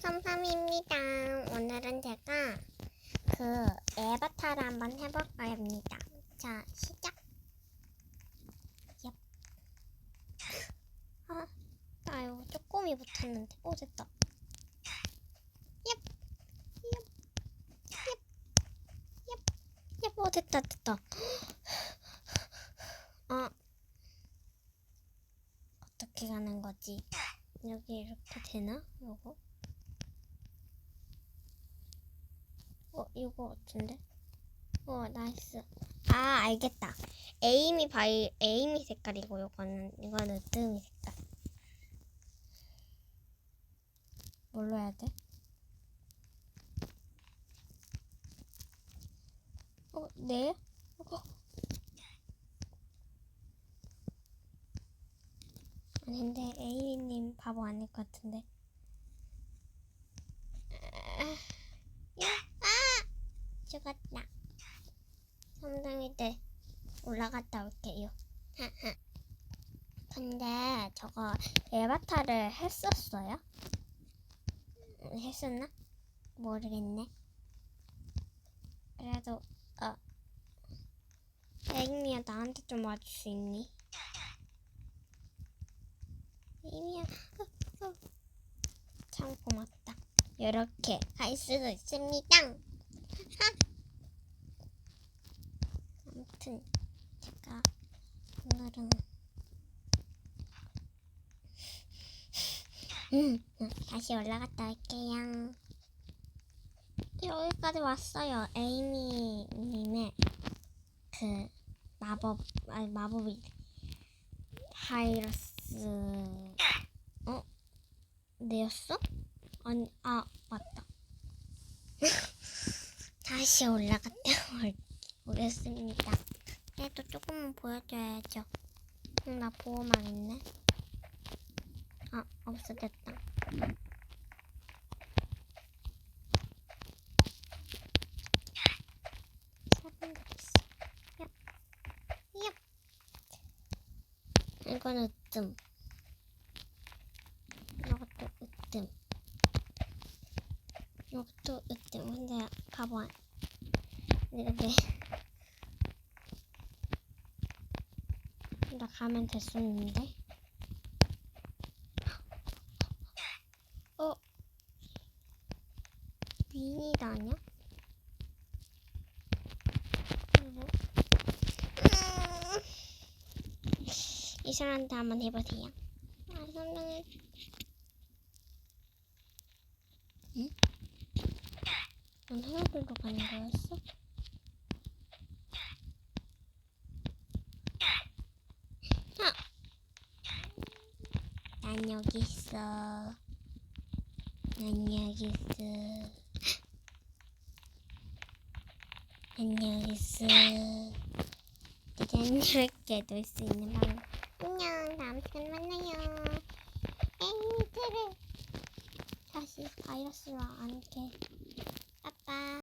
삼삼입니다. 오늘은 제가 그 에바타를 한번 해볼까 합니다. 자, 시작. 얍. 아, 나 이거 쪼꼬미 못했는데. 오, 됐다. 얍. 얍. 얍. 얍. 얍. 오, 됐다, 됐다. 아. 어떻게 가는 거지? 여기 이렇게 되나? 요거? 어, 이거 같은데? 어, 나이스. 아, 알겠다. 에이미 바이, 에이미 색깔이고, 요거는, 이거는 뜨미 색깔. 뭘로 해야 돼? 어, 네? 어. 아닌데, 에이미님 바보 아닐 것 같은데. 야, 아! 죽었다. 삼등이 때 올라갔다 올게요. 근데 저거 에바타를 했었어요? 음, 했었나? 모르겠네. 그래도 어 에이미야 나한테 좀 와줄 수 있니? 에이미야 어, 어. 참 고맙다. 이렇게 할 수도 있습니다. 하. 아무튼 제가 오늘은 음, 음, 다시 올라갔다 올게요. 여기까지 왔어요. 에이미님의 그 마법 아니 마법이 바이러스 어 내였어? 아니 아 맞다. 다시 올라갔다 올- 오겠습니다. 그래도 조금만 보여줘야죠. 응, 나 보호막 있네. 아 없어졌다. 이거는 으뜸. 이것도 으뜸. 이것도 으뜸. 근데 바보 안. 이렇게. 나 가면 됐었는데. 어? 미니다 아니야? 뭐? 음. 이 사람한테 한번 해보세요. 아, 선생님. 응? 넌 하늘로 가는 거였어? 난 여기 있어. 난 여기 있어. 난 여기 있어. 되게 안녕하게 놀 수 있는 방법. 안녕, 다음 시간에 만나요. 에이미트를 다시 바이러스와 함께.